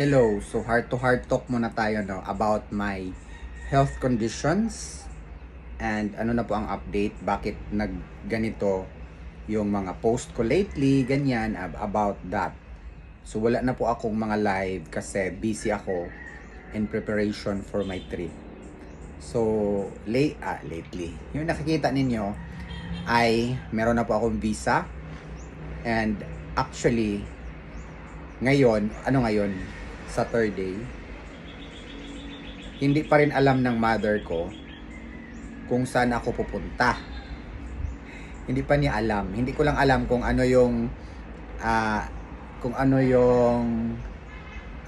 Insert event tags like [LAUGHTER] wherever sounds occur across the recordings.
Hello, so heart to heart talk muna tayo no about my health conditions and ano na po ang update bakit nagganito yung mga post ko lately ganyan ab- about that. So wala na po akong mga live kasi busy ako in preparation for my trip. So late ah, lately, yung nakikita ninyo ay meron na po akong visa and actually ngayon, ano ngayon? Saturday. Hindi pa rin alam ng mother ko kung saan ako pupunta. Hindi pa niya alam. Hindi ko lang alam kung ano yung ah, kung ano yung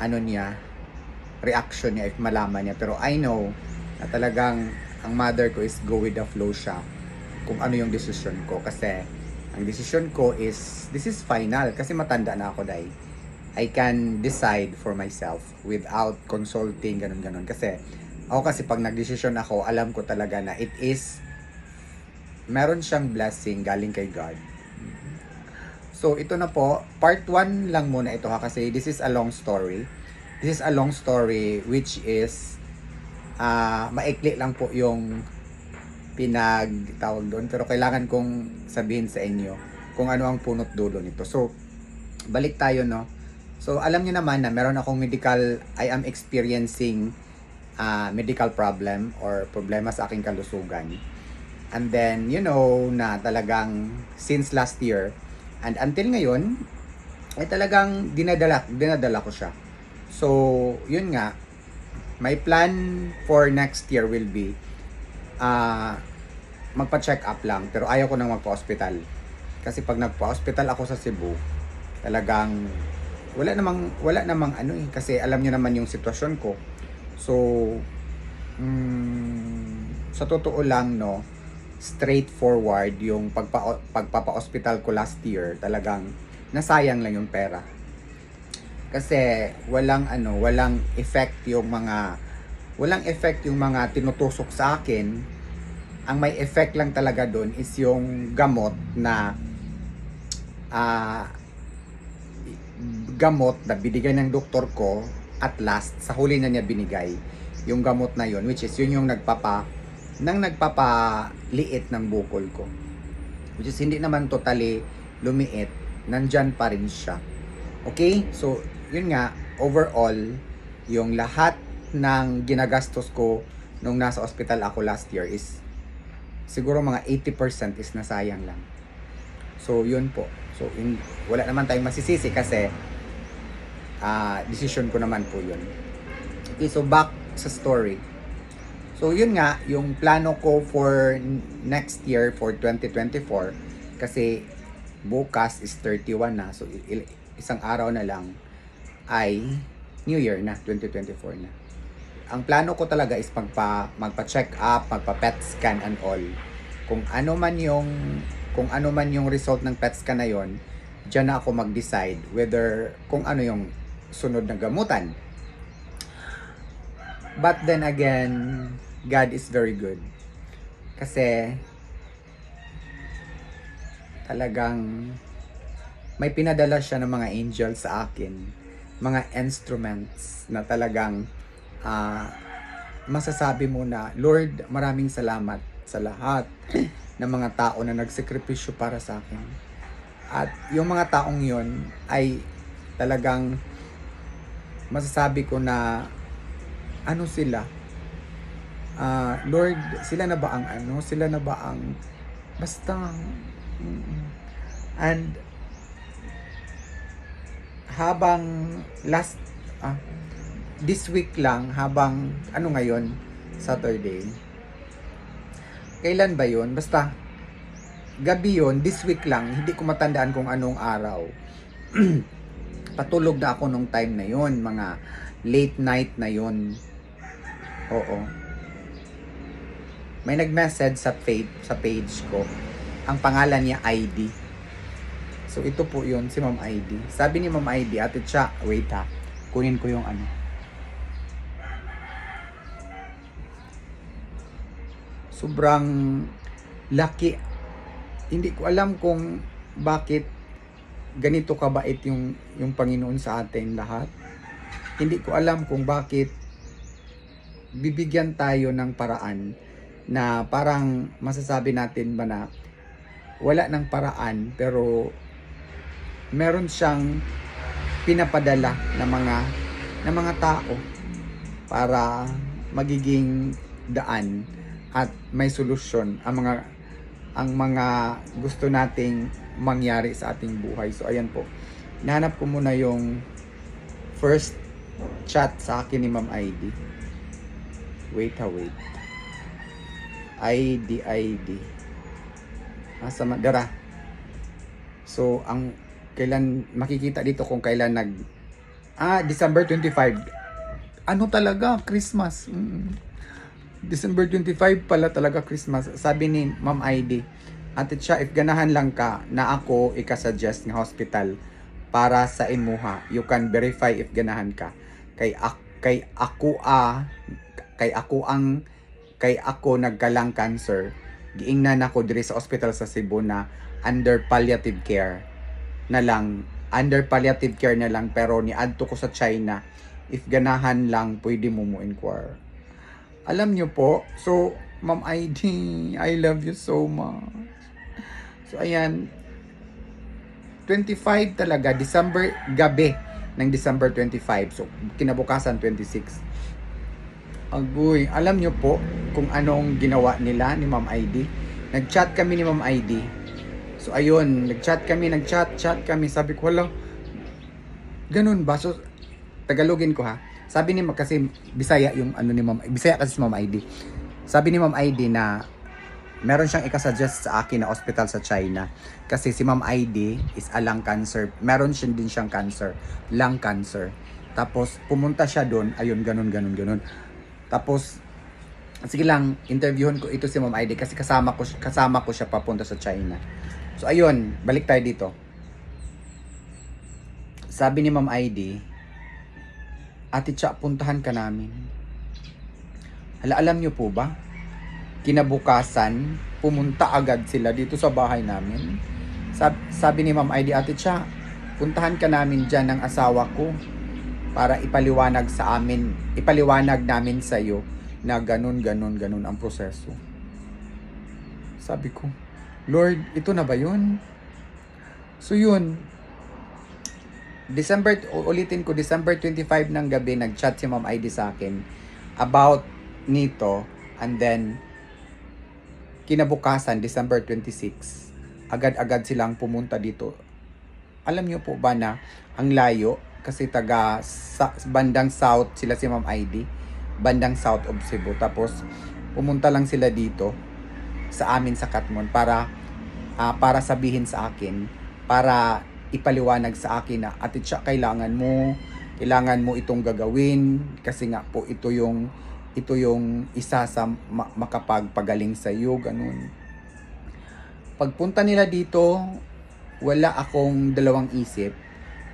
ano niya reaction niya if malaman niya. Pero I know na talagang ang mother ko is go with the flow siya kung ano yung decision ko kasi ang decision ko is this is final kasi matanda na ako dai I can decide for myself without consulting ganun ganun kasi ako kasi pag nagdesisyon ako alam ko talaga na it is meron siyang blessing galing kay God. So ito na po. Part 1 lang muna ito ha kasi this is a long story. This is a long story which is ah maikli lang po yung pinag tawag doon. Pero kailangan kong sabihin sa inyo kung ano ang punot dulo nito. So balik tayo no So, alam niyo naman na meron akong medical, I am experiencing uh, medical problem or problema sa aking kalusugan. And then, you know, na talagang since last year, and until ngayon, ay talagang dinadala, dinadala ko siya. So, yun nga, my plan for next year will be, uh, magpa-check up lang, pero ayaw ko nang magpa-hospital. Kasi pag nagpa-hospital ako sa Cebu, talagang wala namang wala namang ano eh kasi alam niyo naman yung sitwasyon ko. So mm, sa totoo lang no, straightforward yung pagpa pagpapa-hospital ko last year, talagang nasayang lang yung pera. Kasi walang ano, walang effect yung mga walang effect yung mga tinutusok sa akin. Ang may effect lang talaga doon is yung gamot na ah gamot na binigay ng doktor ko at last sa huli na niya binigay yung gamot na yon which is yun yung nagpapa nang nagpapaliit ng bukol ko. Which is hindi naman totally lumiit nandyan pa rin siya. Okay? So yun nga overall yung lahat ng ginagastos ko nung nasa ospital ako last year is siguro mga 80% is nasayang lang. So yun po. So in, wala naman tayong masisisi kasi ah decision ko naman po yun. Okay, so back sa story. So yun nga, yung plano ko for next year, for 2024, kasi bukas is 31 na, so isang araw na lang ay New Year na, 2024 na. Ang plano ko talaga is magpa, magpa-check up, magpa-pet scan and all. Kung ano man yung kung ano man yung result ng PET scan na yon, diyan na ako mag-decide whether kung ano yung sunod na gamutan. But then again, God is very good. Kasi talagang may pinadala siya ng mga angels sa akin. Mga instruments na talagang ah, masasabi mo na, Lord, maraming salamat sa lahat ng mga tao na nagsekripisyo para sa akin. At yung mga taong yon ay talagang masasabi ko na ano sila? Ah, Lord sila na ba ang ano? Sila na ba ang basta and habang last ah, this week lang habang ano ngayon? Saturday. Kailan ba yon basta gabi yon this week lang hindi ko matandaan kung anong araw [CLEARS THROAT] patulog na ako nung time na yon mga late night na yon oo. May nag-message sa page, sa page ko. Ang pangalan niya ID so ito po yon si Ma'am ID sabi ni Ma'am ID ate siya wait ha. Kunin ko yung ano. Sobrang lucky. Hindi ko alam kung bakit ganito kabait yung yung Panginoon sa atin lahat. hindi ko alam kung bakit bibigyan tayo ng paraan na parang masasabi natin ba na wala ng paraan pero meron siyang pinapadala ng mga ng mga tao para magiging daan at may solusyon ang mga ang mga gusto nating mangyari sa ating buhay. So ayan po. Nahanap ko muna yung first chat sa akin ni Ma'am ID. Wait ha, wait. ID, ID. Asa man, dara. So, ang kailan, makikita dito kung kailan nag, ah, December 25. Ano talaga, Christmas. Mm. December 25 pala talaga Christmas. Sabi ni Ma'am ID, Ate siya, if ganahan lang ka na ako ikasuggest nga hospital para sa imuha, you can verify if ganahan ka. Kay, ak- kay ako ah, kay ako ang kay ako nagkalang cancer giingnan ako diri sa ospital sa Cebu na under palliative care na lang. Under palliative care na lang pero ni adto ko sa China. If ganahan lang pwede mo mo inquire. Alam nyo po so ma'am ID I love you so much so ayan 25 talaga December gabi ng December 25 so kinabukasan 26 Agoy, alam nyo po kung anong ginawa nila ni Ma'am ID. Nag-chat kami ni Ma'am ID. So ayun, nag-chat kami, nag-chat, chat kami. Sabi ko, wala, ganun ba? So, Tagalogin ko ha. Sabi ni kasi Bisaya yung ano ni Ma'am, Bisaya kasi si Ma'am ID. Sabi ni Ma'am ID na meron siyang ikasuggest sa akin na hospital sa China. Kasi si Ma'am ID is a lung cancer. Meron siya din siyang cancer, lung cancer. Tapos pumunta siya doon, ayun, ganun, ganun, ganun. Tapos, sige lang, interviewin ko ito si Ma'am ID kasi kasama ko, kasama ko siya papunta sa China. So, ayun, balik tayo dito. Sabi ni Ma'am ID, Ate Cha, puntahan ka namin. Hala, alam niyo po ba? Kinabukasan, pumunta agad sila dito sa bahay namin. Sabi, sabi ni Ma'am ID, Ate Cha, puntahan ka namin dyan ng asawa ko para ipaliwanag sa amin, ipaliwanag namin sa iyo na ganun, ganun, ganun ang proseso. Sabi ko, Lord, ito na ba yun? So yun, December, ulitin ko, December 25 ng gabi, nag-chat si Ma'am ID sa akin about nito and then kinabukasan, December 26, agad-agad silang pumunta dito. Alam niyo po ba na ang layo kasi taga sa, bandang south sila si Ma'am ID, bandang south of Cebu. Tapos pumunta lang sila dito sa amin sa Katmon para ah, para sabihin sa akin, para ipaliwanag sa akin na ate siya kailangan mo kailangan mo itong gagawin kasi nga po ito yung ito yung isa sa ma- makapagpagaling sa iyo ganun. Pagpunta nila dito wala akong dalawang isip.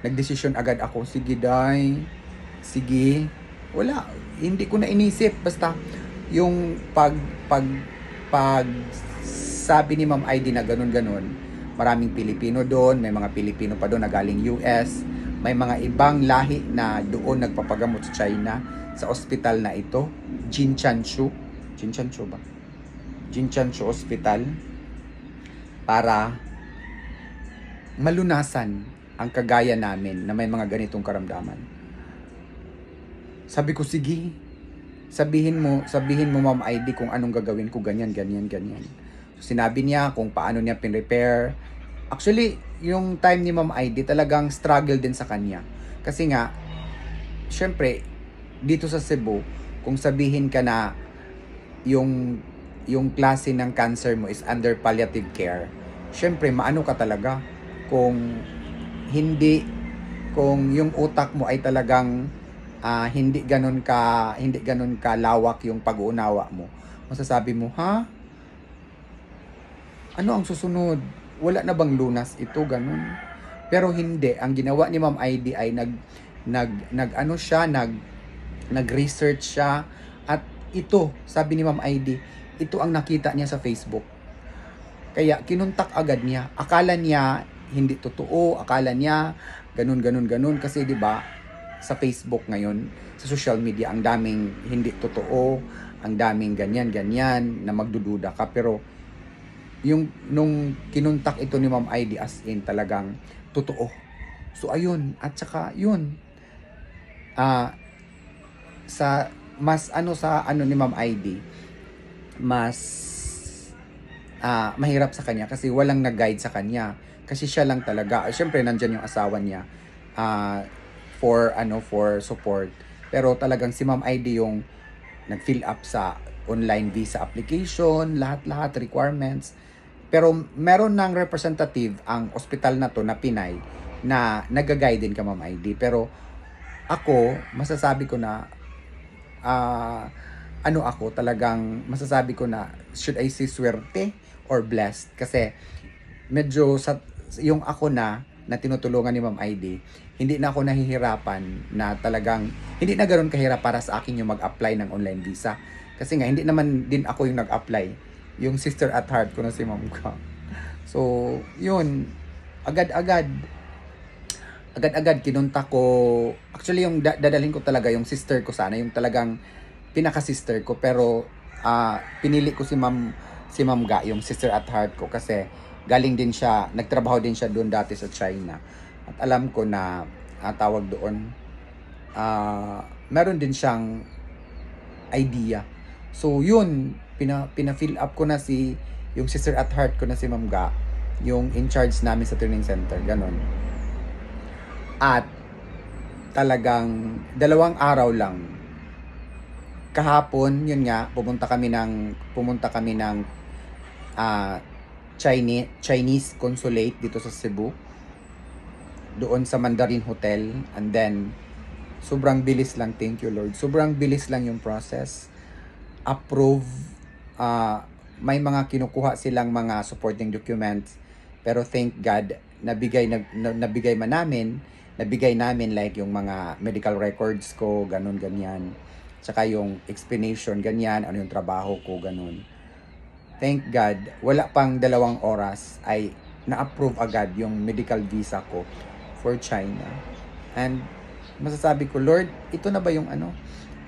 Nagdesisyon agad ako sige day. Sige. Wala. Hindi ko na inisip. Basta yung pag pag pag sabi ni Ma'am ID na ganun ganun maraming Pilipino doon may mga Pilipino pa doon na galing US may mga ibang lahi na doon nagpapagamot sa China sa ospital na ito Jinchanshu Jinchanshu ba Jinchanshu Hospital para malunasan ang kagaya namin na may mga ganitong karamdaman. Sabi ko, sige, sabihin mo, sabihin mo ma'am ID kung anong gagawin ko, ganyan, ganyan, ganyan. So, sinabi niya kung paano niya pin-repair. Actually, yung time ni ma'am ID talagang struggle din sa kanya. Kasi nga, syempre, dito sa Cebu, kung sabihin ka na yung yung klase ng cancer mo is under palliative care, syempre maano ka talaga kung hindi kung yung utak mo ay talagang ah, hindi ganun ka hindi ganun ka lawak yung pag-uunawa mo. Masasabi mo ha? Ano ang susunod wala na bang lunas ito ganun. Pero hindi. Ang ginawa ni Ma'am ID ay nag nag nag ano siya nag nag-research siya. At ito sabi ni Ma'am ID ito ang nakita niya sa Facebook. Kaya kinuntak agad niya. Akala niya hindi totoo akala niya ganun ganun ganun. Kasi 'di ba sa Facebook ngayon, sa social media, ang daming hindi totoo, ang daming ganyan, ganyan, na magdududa ka. Pero, yung, nung kinuntak ito ni Ma'am ID as in talagang totoo. So, ayun. At saka, yun. Ah, sa, mas ano sa ano ni Ma'am ID, mas ah, mahirap sa kanya kasi walang nag-guide sa kanya. Kasi siya lang talaga. Siyempre, nandyan yung asawa niya ah, for, ano, for support. Pero talagang si Ma'am ID yung nag-fill up sa online visa application, lahat-lahat requirements. Pero meron ng representative ang ospital na to na Pinay na nag-guide din ka Ma'am ID. Pero ako, masasabi ko na ah, ano ako talagang masasabi ko na should I say swerte or blessed? Kasi medyo sa yung ako na na tinutulungan ni Ma'am ID hindi na ako nahihirapan na talagang hindi na ganoon kahirap para sa akin yung mag-apply ng online visa. Kasi nga hindi naman din ako yung nag-apply yung sister at heart ko na si Ma'am ka so yun. Agad-agad. Agad-agad kinunta ko. Actually yung da- dadalhin ko talaga yung sister ko sana yung talagang pinaka-sister ko. Pero ah, pinili ko si Ma'am si Ma'am Ga yung sister at heart ko. Kasi galing din siya nagtrabaho din siya doon dati sa China. At alam ko na ah, tawag doon ah, meron din siyang idea. So yun pina, pina-fill up ko na si yung sister at heart ko na si Ma'am Ga yung in charge namin sa training center ganon at talagang dalawang araw lang. Kahapon yun nga pumunta kami ng pumunta kami ng ah, Chinese Chinese consulate dito sa Cebu doon sa Mandarin Hotel. And then sobrang bilis lang thank you Lord. Sobrang bilis lang yung process. Approve ah, may mga kinukuha silang mga supporting documents pero thank God nabigay nab- na, nabigay man namin nabigay namin like yung mga medical records ko ganun ganyan. Tsaka yung explanation ganyan ano yung trabaho ko ganun. Thank God wala pang dalawang oras ay na-approve agad yung medical visa ko for China. And masasabi ko Lord ito na ba yung ano?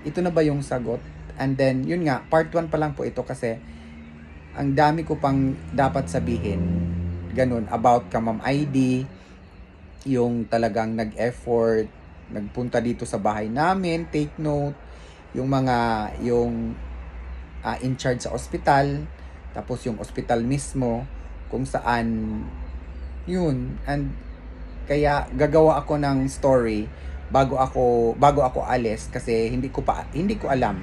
Ito na ba yung sagot and then yun nga part 1 pa lang po ito kasi ang dami ko pang dapat sabihin. Ganun about ka ma'am ID yung talagang nag-effort nagpunta dito sa bahay namin take note yung mga yung ah, in charge sa ospital tapos yung ospital mismo kung saan yun. And kaya gagawa ako ng story bago ako bago ako alis kasi hindi ko pa hindi ko alam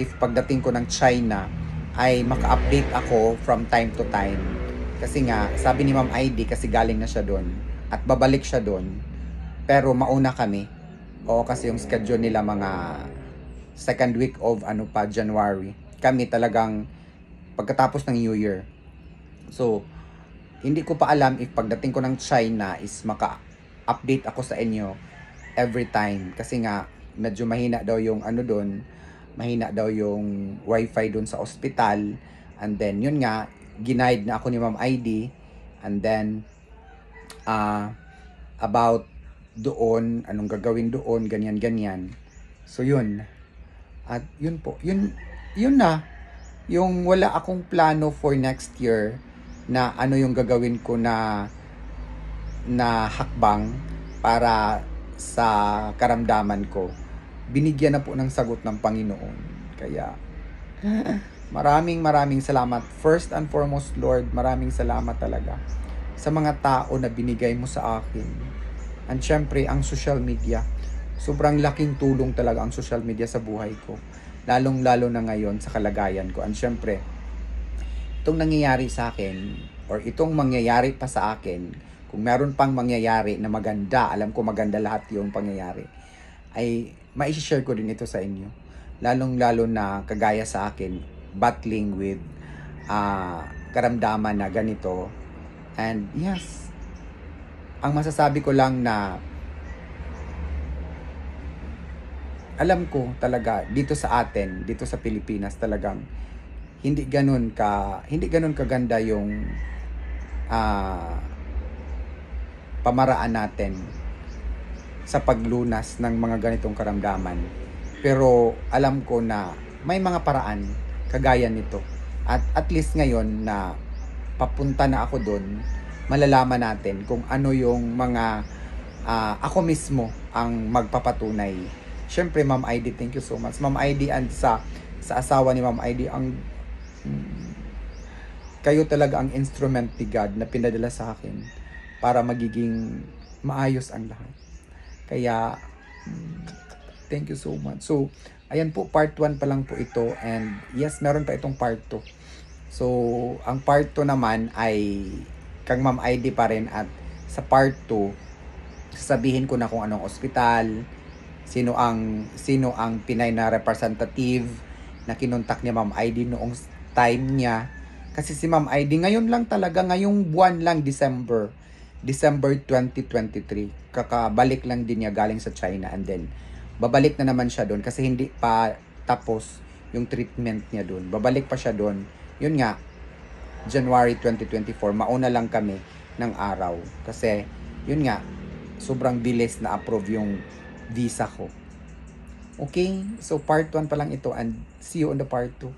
if pagdating ko ng China ay maka-update ako from time to time. Kasi nga sabi ni Ma'am ID kasi galing na siya doon at babalik siya doon pero mauna kami. O kasi yung schedule nila mga second week of ano pa January kami talagang pagkatapos ng New Year. So hindi ko pa alam if pagdating ko ng China is maka-update ako sa inyo every time. Kasi nga medyo mahina daw yung ano doon mahina daw yung wifi doon sa ospital. And then yun nga ginaid na ako ni Ma'am ID and then ah about doon anong gagawin doon ganyan ganyan. So yun. At yun po yun yun na. Yung wala akong plano for next year na ano yung gagawin ko na na hakbang para sa karamdaman ko binigyan na po ng sagot ng Panginoon. Kaya maraming maraming salamat. First and foremost Lord maraming salamat talaga sa mga tao na binigay mo sa akin. And syempre ang social media. Sobrang laking tulong talaga ang social media sa buhay ko. Lalong lalo na ngayon sa kalagayan ko. And syempre itong nangyayari sa akin or itong mangyayari pa sa akin kung meron pang mangyayari na maganda alam ko maganda lahat yung pangyayari ay mai-share ko din ito sa inyo. Lalong lalo na kagaya sa akin battling with ah, karamdaman na ganito. And yes ang masasabi ko lang na alam ko talaga dito sa atin, dito sa Pilipinas talagang hindi ganun ka hindi ganun kaganda yung ah, pamaraan natin sa paglunas ng mga ganitong karamdaman. Pero alam ko na may mga paraan kagaya nito. At at least ngayon na papunta na ako doon, malalaman natin kung ano yung mga ah, ako mismo ang magpapatunay. Siyempre, Ma'am ID, thank you so much. Ma'am ID and sa sa asawa ni Ma'am ID, ang mm, kayo talaga ang instrument ni God na pinadala sa akin para magiging maayos ang lahat. Kaya, mm, thank you so much. So, ayan po, part 1 pa lang po ito. And yes, meron pa itong part 2. So, ang part 2 naman ay kang Ma'am ID pa rin at sa part 2, sasabihin ko na kung anong ospital, sino ang sino ang Pinay na representative na kinontak ni Ma'am ID noong time niya. Kasi si Ma'am ID ngayon lang talaga, ngayong buwan lang December, December 2023. Kakabalik lang din niya galing sa China and then babalik na naman siya doon kasi hindi pa tapos yung treatment niya doon. Babalik pa siya doon. Yun nga, January 2024, mauna lang kami ng araw. Kasi, yun nga, sobrang bilis na approve yung visa ko. Okay, so part 1 pa lang ito and see you on the part 2.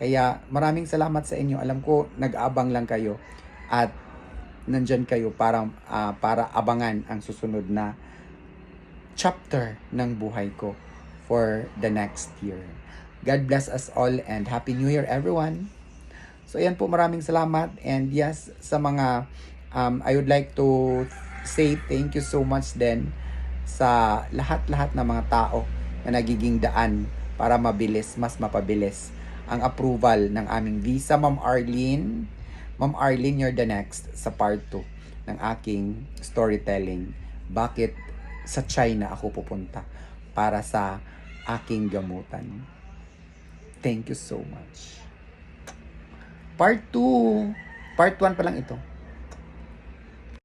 Kaya maraming salamat sa inyo. Alam ko nag-abang lang kayo at nandyan kayo para, ah, para abangan ang susunod na chapter ng buhay ko for the next year. God bless us all and Happy New Year everyone. So ayan po maraming salamat and yes sa mga um, I would like to say thank you so much then sa lahat-lahat ng mga tao na nagiging daan para mabilis, mas mapabilis ang approval ng aming visa, Ma'am Arlene. Ma'am Arlene, you're the next sa part 2 ng aking storytelling. Bakit sa China ako pupunta para sa aking gamutan. Thank you so much. Part 2. Part 1 pa lang ito.